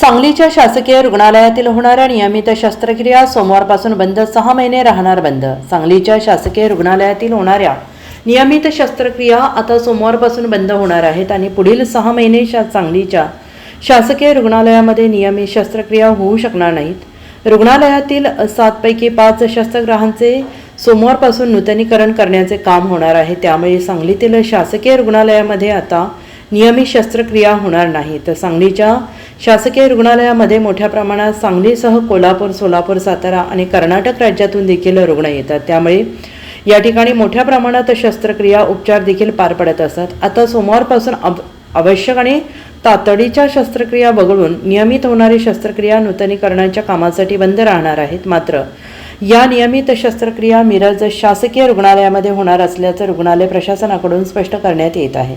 सांगलीच्या शासकीय रुग्णालयातील होणाऱ्या नियमित शस्त्रक्रिया सोमवारपासून बंद सहा महिने राहणार बंद. सांगलीच्या शासकीय रुग्णालयातील होणाऱ्या नियमित शस्त्रक्रिया आता सोमवारपासून बंद होणार आहेत आणि पुढील सहा महिने शा सांगलीच्या शासकीय रुग्णालयामध्ये नियमित शस्त्रक्रिया होऊ शकणार नाहीत. रुग्णालयातील सातपैकी पाच शस्त्रग्रहांचे सोमवारपासून नूतनीकरण करण्याचे काम होणार आहे. त्यामुळे सांगलीतील शासकीय रुग्णालयामध्ये आता नियमित शस्त्रक्रिया होणार नाही. तर सांगलीच्या शासकीय रुग्णालयामध्ये मोठ्या प्रमाणात सांगलीसह कोल्हापूर सोलापूर सातारा आणि कर्नाटक राज्यातून देखील रुग्ण येतात. त्यामुळे या ठिकाणी मोठ्या प्रमाणात शस्त्रक्रिया उपचार देखील पार पडत असतात. आता सोमवारपासून अब आवश्यक आणि तातडीच्या शस्त्रक्रिया वगळून नियमित होणारी शस्त्रक्रिया नूतनीकरणाच्या कामासाठी बंद राहणार आहेत. मात्र या नियमित शस्त्रक्रिया मिरज शासकीय रुग्णालयामध्ये होणार असल्याचं रुग्णालय प्रशासनाकडून स्पष्ट करण्यात येत आहे.